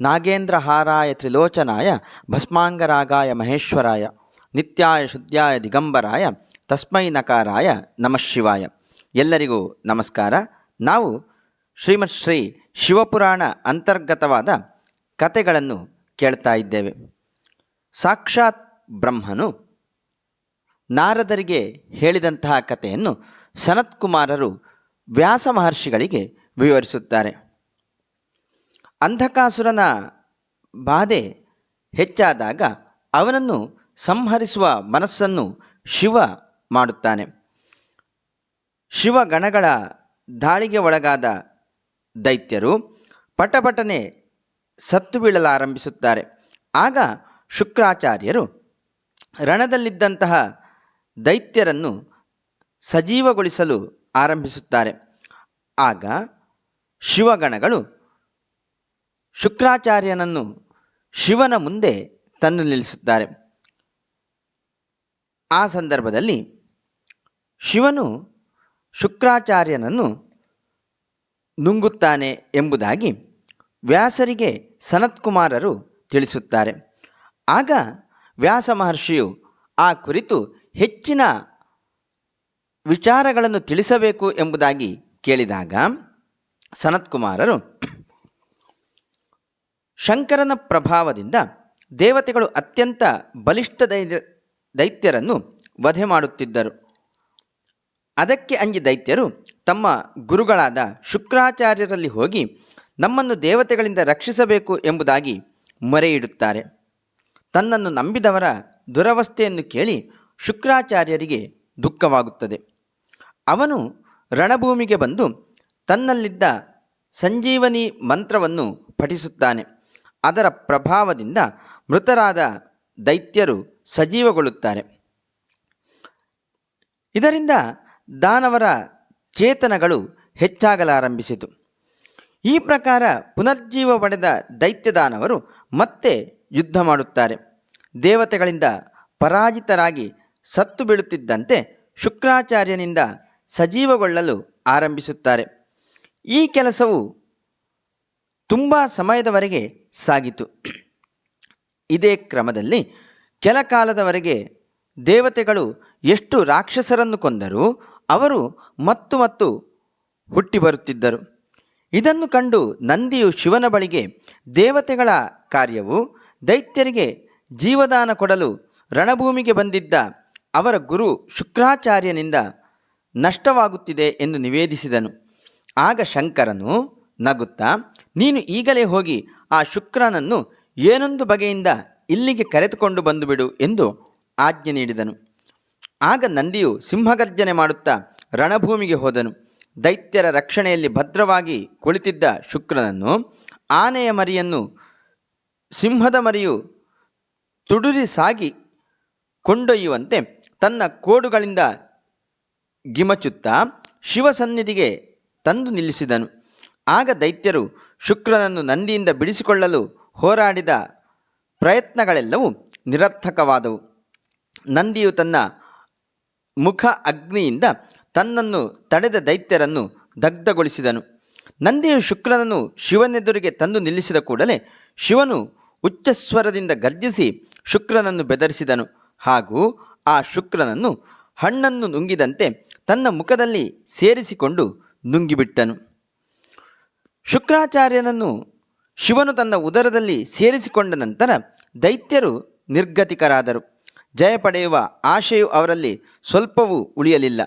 ನಾಗೇಂದ್ರಹಾರಾಯ ತ್ರಿಲೋಚನಾಯ, ಭಸ್ಮಾಂಗರಾಗಾಯ ಮಹೇಶ್ವರಾಯ, ನಿತ್ಯಾಯ ಶುದ್ಧಾಯ ದಿಗಂಬರಾಯ, ತಸ್ಮೈ ನಕಾರಾಯ ನಮಃ ಶಿವಾಯ. ಎಲ್ಲರಿಗೂ ನಮಸ್ಕಾರ. ನಾವು ಶ್ರೀಮತ್ ಶ್ರೀ ಶಿವಪುರಾಣ ಅಂತರ್ಗತವಾದ ಕತೆಗಳನ್ನು ಕೇಳ್ತಾ ಇದ್ದೇವೆ. ಸಾಕ್ಷಾತ್ ಬ್ರಹ್ಮನು ನಾರದರಿಗೆ ಹೇಳಿದಂತಹ ಕಥೆಯನ್ನು ಸನತ್ಕುಮಾರರು ವ್ಯಾಸ ಮಹರ್ಷಿಗಳಿಗೆ ವಿವರಿಸುತ್ತಾರೆ. ಅಂಧಕಾಸುರನ ಬಾಧೆ ಹೆಚ್ಚಾದಾಗ ಅವನನ್ನು ಸಂಹರಿಸುವ ಮನಸ್ಸನ್ನು ಶಿವ ಮಾಡುತ್ತಾನೆ. ಶಿವಗಣಗಳ ದಾಳಿಗೆ ಒಳಗಾದ ದೈತ್ಯರು ಪಟಪಟನೆ ಸತ್ತು ಬೀಳಲಾರಂಭಿಸುತ್ತಾರೆ. ಆಗ ಶುಕ್ರಾಚಾರ್ಯರು ರಣದಲ್ಲಿದ್ದಂತಹ ದೈತ್ಯರನ್ನು ಸಜೀವಗೊಳಿಸಲು ಆರಂಭಿಸುತ್ತಾರೆ. ಆಗ ಶಿವಗಣಗಳು ಶುಕ್ರಾಚಾರ್ಯನನ್ನು ಶಿವನ ಮುಂದೆ ತಂದು ನಿಲ್ಲಿಸುತ್ತಾರೆ. ಆ ಸಂದರ್ಭದಲ್ಲಿ ಶಿವನು ಶುಕ್ರಾಚಾರ್ಯನನ್ನು ನುಂಗುತ್ತಾನೆ ಎಂಬುದಾಗಿ ವ್ಯಾಸರಿಗೆ ಸನತ್ಕುಮಾರರು ತಿಳಿಸುತ್ತಾರೆ. ಆಗ ವ್ಯಾಸ ಮಹರ್ಷಿಯು ಆ ಕುರಿತು ಹೆಚ್ಚಿನ ವಿಚಾರಗಳನ್ನು ತಿಳಿಸಬೇಕು ಎಂಬುದಾಗಿ ಕೇಳಿದಾಗ ಸನತ್ಕುಮಾರರು ಶಂಕರನ ಪ್ರಭಾವದಿಂದ ದೇವತೆಗಳು ಅತ್ಯಂತ ಬಲಿಷ್ಠ ದೈತ್ಯ ದೈತ್ಯರನ್ನು ವಧೆ ಮಾಡುತ್ತಿದ್ದರು. ಅದಕ್ಕೆ ಅಂಜಿ ದೈತ್ಯರು ತಮ್ಮ ಗುರುಗಳಾದ ಶುಕ್ರಾಚಾರ್ಯರಲ್ಲಿ ಹೋಗಿ ನಮ್ಮನ್ನು ದೇವತೆಗಳಿಂದ ರಕ್ಷಿಸಬೇಕು ಎಂಬುದಾಗಿ ಮೊರೆ ಇಡುತ್ತಾರೆ ತನ್ನನ್ನು ನಂಬಿದವರ ದುರವಸ್ಥೆಯನ್ನು ಕೇಳಿ ಶುಕ್ರಾಚಾರ್ಯರಿಗೆ ದುಃಖವಾಗುತ್ತದೆ. ಅವನು ರಣಭೂಮಿಗೆ ಬಂದು ತನ್ನಲ್ಲಿದ್ದ ಸಂಜೀವನಿ ಮಂತ್ರವನ್ನು ಪಠಿಸುತ್ತಾನೆ. ಅದರ ಪ್ರಭಾವದಿಂದ ಮೃತರಾದ ದೈತ್ಯರು ಸಜೀವಗೊಳ್ಳುತ್ತಾರೆ. ಇದರಿಂದ ದಾನವರ ಚೇತನಗಳು ಹೆಚ್ಚಾಗಲಾರಂಭಿಸಿತು. ಈ ಪ್ರಕಾರ ಪುನರ್ಜೀವ ಪಡೆದ ದೈತ್ಯದಾನವರು ಮತ್ತೆ ಯುದ್ಧ ಮಾಡುತ್ತಾರೆ. ದೇವತೆಗಳಿಂದ ಪರಾಜಿತರಾಗಿ ಸತ್ತು ಬೀಳುತ್ತಿದ್ದಂತೆ ಶುಕ್ರಾಚಾರ್ಯನಿಂದ ಸಜೀವಗೊಳ್ಳಲು ಆರಂಭಿಸುತ್ತಾರೆ. ಈ ಕೆಲಸವು ತುಂಬ ಸಮಯದವರೆಗೆ ಸಾಗಿತು. ಇದೇ ಕ್ರಮದಲ್ಲಿ ಕೆಲ ಕಾಲದವರೆಗೆ ದೇವತೆಗಳು ಎಷ್ಟು ರಾಕ್ಷಸರನ್ನು ಕೊಂದರೂ ಅವರು ಮತ್ತು ಮತ್ತು ಹುಟ್ಟಿ ಬರುತ್ತಿದ್ದರು. ಇದನ್ನು ಕಂಡು ನಂದಿಯು ಶಿವನ ಬಳಿಗೆ ದೇವತೆಗಳ ಕಾರ್ಯವು ದೈತ್ಯರಿಗೆ ಜೀವದಾನ ಕೊಡಲು ರಣಭೂಮಿಗೆ ಬಂದಿದ್ದ ಅವರ ಗುರು ಶುಕ್ರಾಚಾರ್ಯನಿಂದ ನಷ್ಟವಾಗುತ್ತಿದೆ ಎಂದು ನಿವೇದಿಸಿದನು. ಆಗ ಶಂಕರನು ನಗುತ್ತಾ, ನೀನು ಈಗಲೇ ಹೋಗಿ ಆ ಶುಕ್ರನನ್ನು ಏನೊಂದು ಬಗೆಯಿಂದ ಇಲ್ಲಿಗೆ ಕರೆದುಕೊಂಡು ಬಂದುಬಿಡು ಎಂದು ಆಜ್ಞೆ ನೀಡಿದನು. ಆಗ ನಂದಿಯು ಸಿಂಹಗರ್ಜನೆ ಮಾಡುತ್ತಾ ರಣಭೂಮಿಗೆ ಹೋದನು. ದೈತ್ಯರ ರಕ್ಷಣೆಯಲ್ಲಿ ಭದ್ರವಾಗಿ ಕುಳಿತಿದ್ದ ಶುಕ್ರನನ್ನು ಆನೆಯ ಮರಿಯನ್ನು ಸಿಂಹದ ಮರಿಯು ತುಡುರಿ ಸಾಗಿ ಕೊಂಡೊಯ್ಯುವಂತೆ ತನ್ನ ಕೋಡುಗಳಿಂದ ಗಿಮಚುತ್ತಾ ಶಿವಸನ್ನಿಧಿಗೆ ತಂದು ನಿಲ್ಲಿಸಿದನು. ಆಗ ದೈತ್ಯರು ಶುಕ್ರನನ್ನು ನಂದಿಯಿಂದ ಬಿಡಿಸಿಕೊಳ್ಳಲು ಹೋರಾಡಿದ ಪ್ರಯತ್ನಗಳೆಲ್ಲವೂ ನಿರರ್ಥಕವಾದವು. ನಂದಿಯು ತನ್ನ ಮುಖ ಅಗ್ನಿಯಿಂದ ತನ್ನನ್ನು ತಡೆದ ದೈತ್ಯರನ್ನು ದಗ್ಧಗೊಳಿಸಿದನು. ನಂದಿಯು ಶುಕ್ರನನ್ನು ಶಿವನೆದುರಿಗೆ ತಂದು ನಿಲ್ಲಿಸಿದ ಕೂಡಲೇ ಶಿವನು ಉಚ್ಚಸ್ವರದಿಂದ ಗರ್ಜಿಸಿ ಶುಕ್ರನನ್ನು ಬೆದರಿಸಿದನು. ಹಾಗೂ ಆ ಶುಕ್ರನನ್ನು ಹಣ್ಣನ್ನು ನುಂಗಿದಂತೆ ತನ್ನ ಮುಖದಲ್ಲಿ ಸೇರಿಸಿಕೊಂಡು ನುಂಗಿಬಿಟ್ಟನು. ಶುಕ್ರಾಚಾರ್ಯನನ್ನು ಶಿವನು ತನ್ನ ಉದರದಲ್ಲಿ ಸೇರಿಸಿಕೊಂಡ ನಂತರ ದೈತ್ಯರು ನಿರ್ಗತಿಕರಾದರು. ಜಯ ಪಡೆಯುವ ಆಶೆಯು ಅವರಲ್ಲಿ ಸ್ವಲ್ಪವೂ ಉಳಿಯಲಿಲ್ಲ.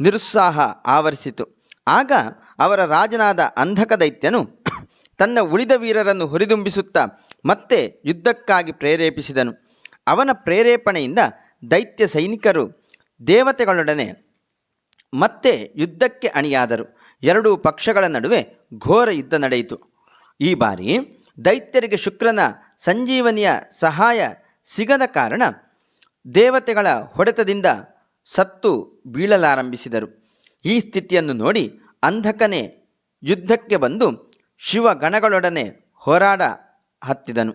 ನಿರುತ್ಸಾಹ ಆವರಿಸಿತು. ಆಗ ಅವರ ರಾಜನಾದ ಅಂಧಕ ದೈತ್ಯನು ತನ್ನ ಉಳಿದ ವೀರರನ್ನು ಹುರಿದುಂಬಿಸುತ್ತಾ ಮತ್ತೆ ಯುದ್ಧಕ್ಕಾಗಿ ಪ್ರೇರೇಪಿಸಿದನು. ಅವನ ಪ್ರೇರೇಪಣೆಯಿಂದ ದೈತ್ಯ ಸೈನಿಕರು ದೇವತೆಗಳೊಡನೆ ಮತ್ತೆ ಯುದ್ಧಕ್ಕೆ ಅಣಿಯಾದರು. ಎರಡೂ ಪಕ್ಷಗಳ ನಡುವೆ ಘೋರ ಯುದ್ಧ ನಡೆಯಿತು. ಈ ಬಾರಿ ದೈತ್ಯರಿಗೆ ಶುಕ್ರನ ಸಂಜೀವನಿಯ ಸಹಾಯ ಸಿಗದ ಕಾರಣ ದೇವತೆಗಳ ಹೊಡೆತದಿಂದ ಸತ್ತು ಬೀಳಲಾರಂಭಿಸಿದರು. ಈ ಸ್ಥಿತಿಯನ್ನು ನೋಡಿ ಅಂಧಕನೇ ಯುದ್ಧಕ್ಕೆ ಬಂದು ಶಿವಗಣಗಳೊಡನೆ ಹೋರಾಡ ಹತ್ತಿದನು.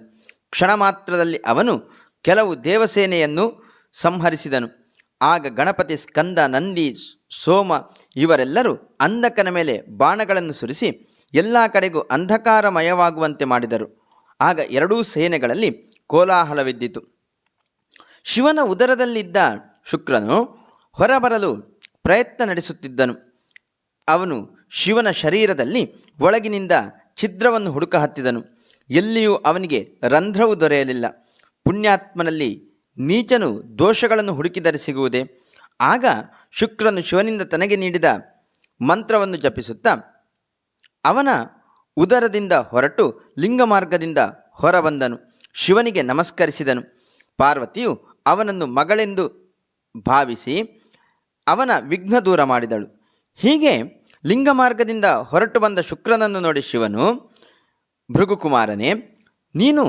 ಕ್ಷಣ ಮಾತ್ರದಲ್ಲಿ ಅವನು ಕೆಲವು ದೇವಸೇನೆಯನ್ನು ಸಂಹರಿಸಿದನು. ಆಗ ಗಣಪತಿ ಸ್ಕಂದ, ನಂದಿ, ಸೋಮ ಇವರೆಲ್ಲರೂ ಅಂಧಕನ ಮೇಲೆ ಬಾಣಗಳನ್ನು ಸುರಿಸಿ ಎಲ್ಲ ಕಡೆಗೂ ಅಂಧಕಾರಮಯವಾಗುವಂತೆ ಮಾಡಿದರು. ಆಗ ಎರಡೂ ಸೇನೆಗಳಲ್ಲಿ ಕೋಲಾಹಲವಿದ್ದಿತು. ಶಿವನ ಉದರದಲ್ಲಿದ್ದ ಶುಕ್ರನು ಹೊರಬರಲು ಪ್ರಯತ್ನ ನಡೆಸುತ್ತಿದ್ದನು. ಅವನು ಶಿವನ ಶರೀರದಲ್ಲಿ ಒಳಗಿನಿಂದ ಛಿದ್ರವನ್ನು ಹುಡುಕ ಹತ್ತಿದನು ಎಲ್ಲಿಯೂ ಅವನಿಗೆ ರಂಧ್ರವು ದೊರೆಯಲಿಲ್ಲ. ಪುಣ್ಯಾತ್ಮನಲ್ಲಿ ನೀಚನು ದೋಷಗಳನ್ನು ಹುಡುಕಿದರೆ ಸಿಗುವುದೇ? ಆಗ ಶುಕ್ರನು ಶಿವನಿಂದ ತನಗೆ ನೀಡಿದ ಮಂತ್ರವನ್ನು ಜಪಿಸುತ್ತಾ, ಅವನ ಉದರದಿಂದ ಹೊರಟು ಲಿಂಗ ಮಾರ್ಗದಿಂದ ಹೊರಬಂದನು. ಶಿವನಿಗೆ ನಮಸ್ಕರಿಸಿದನು. ಪಾರ್ವತಿಯು ಅವನನ್ನು ಮಗಳೆಂದು ಭಾವಿಸಿ ಅವನ ವಿಘ್ನ ದೂರ ಮಾಡಿದಳು. ಹೀಗೆ ಲಿಂಗ ಮಾರ್ಗದಿಂದ ಹೊರಟು ಬಂದ ಶುಕ್ರನನ್ನು ನೋಡಿ ಶಿವನು ಭೃಗುಕುಮಾರನೇ ನೀನು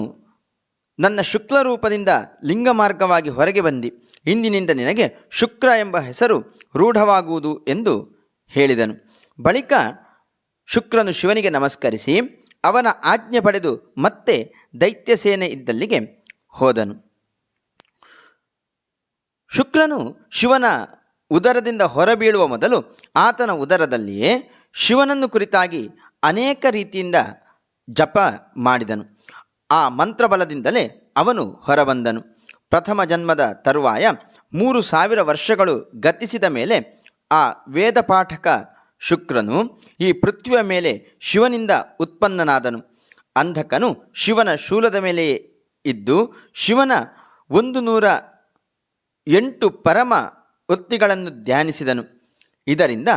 ನನ್ನ ಶುಕ್ಲ ರೂಪದಿಂದ ಲಿಂಗ ಮಾರ್ಗವಾಗಿ ಹೊರಗೆ ಬಂದಿ. ಇಂದಿನಿಂದ ನಿನಗೆ ಶುಕ್ರ ಎಂಬ ಹೆಸರು ರೂಢವಾಗುವುದು ಎಂದು ಹೇಳಿದನು. ಬಳಿಕ ಶುಕ್ರನು ಶಿವನಿಗೆ ನಮಸ್ಕರಿಸಿ ಅವನ ಆಜ್ಞೆ ಪಡೆದು ಮತ್ತೆ ದೈತ್ಯ ಸೇನೆ ಇದ್ದಲ್ಲಿಗೆ ಹೋದನು. ಶುಕ್ರನು ಶಿವನ ಉದರದಿಂದ ಹೊರಬೀಳುವ ಮೊದಲು ಆತನ ಉದರದಲ್ಲಿಯೇ ಶಿವನನ್ನು ಕುರಿತಾಗಿ ಅನೇಕ ರೀತಿಯಿಂದ ಜಪ ಮಾಡಿದನು. ಆ ಮಂತ್ರಬಲದಿಂದಲೇ ಅವನು ಹೊರಬಂದನು. ಪ್ರಥಮ ಜನ್ಮದ ತರುವಾಯ ಮೂರು ಸಾವಿರ ವರ್ಷಗಳು ಗತಿಸಿದ ಮೇಲೆ ಆ ವೇದಪಾಠಕ ಶುಕ್ರನು ಈ ಪೃಥ್ವಿಯ ಮೇಲೆ ಶಿವನಿಂದ ಉತ್ಪನ್ನನಾದನು. ಅಂಧಕನು ಶಿವನ ಶೂಲದ ಮೇಲೆಯೇ ಇದ್ದು ಶಿವನ ಒಂದು ನೂರ ಎಂಟು ಪರಮ ವೃತ್ತಿಗಳನ್ನು ಧ್ಯಾನಿಸಿದನು. ಇದರಿಂದ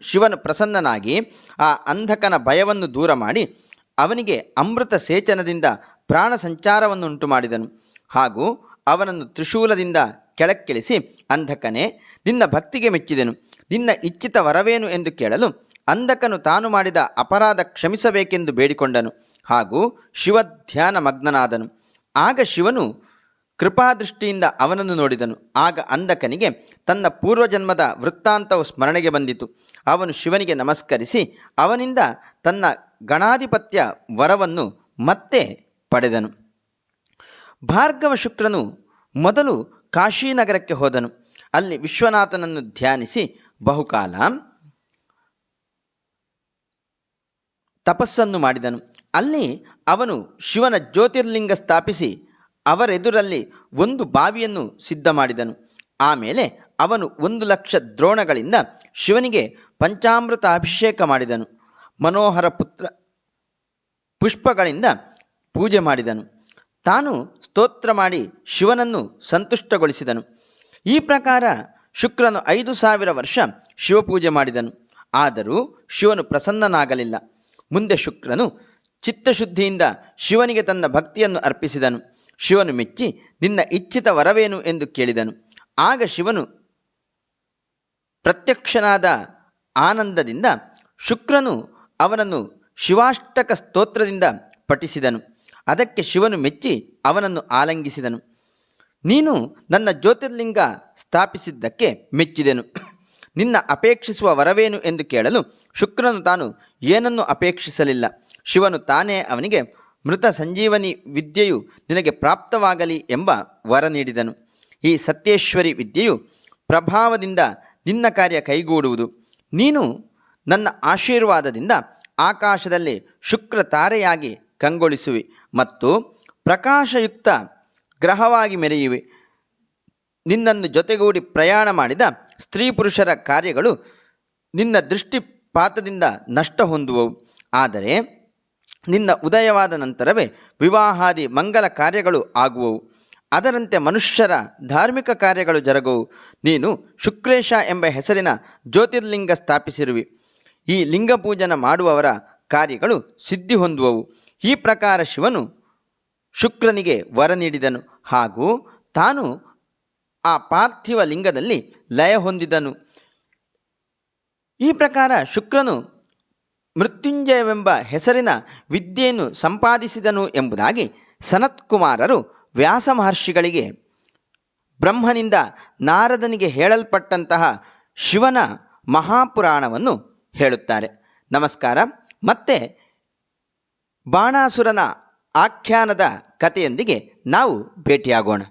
ಶಿವನು ಪ್ರಸನ್ನನಾಗಿ ಆ ಅಂಧಕನ ಭಯವನ್ನು ದೂರ ಮಾಡಿ ಅವನಿಗೆ ಅಮೃತ ಸೇಚನದಿಂದ ಪ್ರಾಣ ಸಂಚಾರವನ್ನುಂಟು ಮಾಡಿದನು ಹಾಗೂ ಅವನನ್ನು ತ್ರಿಶೂಲದಿಂದ ಕೆಳಕ್ಕಿಳಿಸಿ ಅಂಧಕನೇ, ನಿನ್ನ ಭಕ್ತಿಗೆ ಮೆಚ್ಚಿದೆನು. ನಿನ್ನ ಇಚ್ಛಿತ ವರವೇನು ಎಂದು ಕೇಳಲು ಅಂಧಕನು ತಾನು ಮಾಡಿದ ಅಪರಾಧ ಕ್ಷಮಿಸಬೇಕೆಂದು ಬೇಡಿಕೊಂಡನು. ಹಾಗೂ ಶಿವಧ್ಯಾನ ಮಗ್ನನಾದನು ಆಗ ಶಿವನು ಕೃಪಾದೃಷ್ಟಿಯಿಂದ ಅವನನ್ನು ನೋಡಿದನು. ಆಗ ಅಂದಕನಿಗೆ ತನ್ನ ಪೂರ್ವಜನ್ಮದ ವೃತ್ತಾಂತವು ಸ್ಮರಣೆಗೆ ಬಂದಿತು. ಅವನು ಶಿವನಿಗೆ ನಮಸ್ಕರಿಸಿ ಅವನಿಂದ ತನ್ನ ಗಣಾಧಿಪತ್ಯ ವರವನ್ನು ಮತ್ತೆ ಪಡೆದನು. ಭಾರ್ಗವ ಶುಕ್ರನು ಮೊದಲು ಕಾಶೀನಗರಕ್ಕೆ ಹೋದನು. ಅಲ್ಲಿ ವಿಶ್ವನಾಥನನ್ನು ಧ್ಯಾನಿಸಿ ಬಹುಕಾಲ ತಪಸ್ಸನ್ನು ಮಾಡಿದನು. ಅಲ್ಲಿ ಅವನು ಶಿವನ ಜ್ಯೋತಿರ್ಲಿಂಗ ಸ್ಥಾಪಿಸಿ ಅವರೆದುರಲ್ಲಿ ಒಂದು ಬಾವಿಯನ್ನು ಸಿದ್ಧ ಮಾಡಿದನು ಆಮೇಲೆ ಅವನು ಒಂದು ಲಕ್ಷ ದ್ರೋಣಗಳಿಂದ ಶಿವನಿಗೆ ಪಂಚಾಮೃತ ಅಭಿಷೇಕ ಮಾಡಿದನು. ಮನೋಹರ ಪುತ್ರ ಪುಷ್ಪಗಳಿಂದ ಪೂಜೆ ಮಾಡಿದನು. ತಾನು ಸ್ತೋತ್ರ ಮಾಡಿ ಶಿವನನ್ನು ಸಂತುಷ್ಟಗೊಳಿಸಿದನು. ಈ ಪ್ರಕಾರ ಶುಕ್ರನು ಐದು ಸಾವಿರ ವರ್ಷ ಶಿವಪೂಜೆ ಮಾಡಿದನು. ಆದರೂ ಶಿವನು ಪ್ರಸನ್ನನಾಗಲಿಲ್ಲ. ಮುಂದೆ ಶುಕ್ರನು ಚಿತ್ತಶುದ್ಧಿಯಿಂದ ಶಿವನಿಗೆ ತನ್ನ ಭಕ್ತಿಯನ್ನು ಅರ್ಪಿಸಿದನು. ಶಿವನು ಮೆಚ್ಚಿ ನಿನ್ನ ಇಚ್ಛಿತ ವರವೇನು ಎಂದು ಕೇಳಿದನು. ಆಗ ಶಿವನು ಪ್ರತ್ಯಕ್ಷನಾದ ಆನಂದದಿಂದ ಶುಕ್ರನು ಅವನನ್ನು ಶಿವಾಷ್ಟಕ ಸ್ತೋತ್ರದಿಂದ ಪಠಿಸಿದನು. ಅದಕ್ಕೆ ಶಿವನು ಮೆಚ್ಚಿ ಅವನನ್ನು ಆಲಂಗಿಸಿದನು. ನೀನು ನನ್ನ ಜ್ಯೋತಿರ್ಲಿಂಗ ಸ್ಥಾಪಿಸಿದ್ದಕ್ಕೆ ಮೆಚ್ಚಿದೆನು. ನಿನ್ನ ಅಪೇಕ್ಷಿಸುವ ವರವೇನು ಎಂದು ಕೇಳಲು ಶುಕ್ರನು ತಾನು ಏನನ್ನು ಅಪೇಕ್ಷಿಸಲಿಲ್ಲ. ಶಿವನು ತಾನೇ ಅವನಿಗೆ ಮೃತ ಸಂಜೀವನಿ ವಿದ್ಯೆಯು ನಿನಗೆ ಪ್ರಾಪ್ತವಾಗಲಿ ಎಂಬ ವರ ನೀಡಿದನು. ಈ ಸತ್ಯೇಶ್ವರಿ ವಿದ್ಯೆಯು ಪ್ರಭಾವದಿಂದ ನಿನ್ನ ಕಾರ್ಯ ಕೈಗೂಡುವುದು. ನೀನು ನನ್ನ ಆಶೀರ್ವಾದದಿಂದ ಆಕಾಶದಲ್ಲಿ ಶುಕ್ರ ತಾರೆಯಾಗಿ ಕಂಗೊಳಿಸುವಿ ಮತ್ತು ಪ್ರಕಾಶಯುಕ್ತ ಗ್ರಹವಾಗಿ ಮೆರೆಯುವೆ. ನಿನ್ನನ್ನು ಜೊತೆಗೂಡಿ ಪ್ರಯಾಣ ಮಾಡಿದ ಸ್ತ್ರೀ ಪುರುಷರ ಕಾರ್ಯಗಳು ನಿನ್ನ ದೃಷ್ಟಿಪಾತದಿಂದ ನಷ್ಟ ಹೊಂದುವವು. ಆದರೆ ನಿನ್ನ ಉದಯವಾದ ನಂತರವೇ ವಿವಾಹಾದಿ ಮಂಗಲ ಕಾರ್ಯಗಳು ಆಗುವವು. ಅದರಂತೆ ಮನುಷ್ಯರ ಧಾರ್ಮಿಕ ಕಾರ್ಯಗಳು ಜರುಗುವು ನೀನು ಶುಕ್ರೇಶ ಎಂಬ ಹೆಸರಿನ ಜ್ಯೋತಿರ್ಲಿಂಗ ಸ್ಥಾಪಿಸಿರುವಿ. ಈ ಲಿಂಗ ಪೂಜನ ಮಾಡುವವರ ಕಾರ್ಯಗಳು ಸಿದ್ಧಿ ಹೊಂದುವವು. ಈ ಪ್ರಕಾರ ಶಿವನು ಶುಕ್ರನಿಗೆ ವರ ನೀಡಿದನು. ಹಾಗೂ ತಾನು ಆ ಪಾರ್ಥಿವ ಲಿಂಗದಲ್ಲಿ ಲಯ ಹೊಂದಿದನು. ಈ ಪ್ರಕಾರ ಶುಕ್ರನು ಮೃತ್ಯುಂಜಯವೆಂಬ ಹೆಸರಿನ ವಿದ್ಯೆಯನ್ನು ಸಂಪಾದಿಸಿದನು ಎಂಬುದಾಗಿ ಸನತ್ಕುಮಾರರು ವ್ಯಾಸ ಮಹರ್ಷಿಗಳಿಗೆ ಬ್ರಹ್ಮನಿಂದ ನಾರದನಿಗೆ ಹೇಳಲ್ಪಟ್ಟಂತಹ ಶಿವನ ಮಹಾಪುರಾಣವನ್ನು ಹೇಳುತ್ತಾರೆ. ನಮಸ್ಕಾರ. ಮತ್ತೆ ಬಾಣಾಸುರನ ಆಖ್ಯಾನದ ಕಥೆಯೊಂದಿಗೆ ನಾವು ಭೇಟಿಯಾಗೋಣ.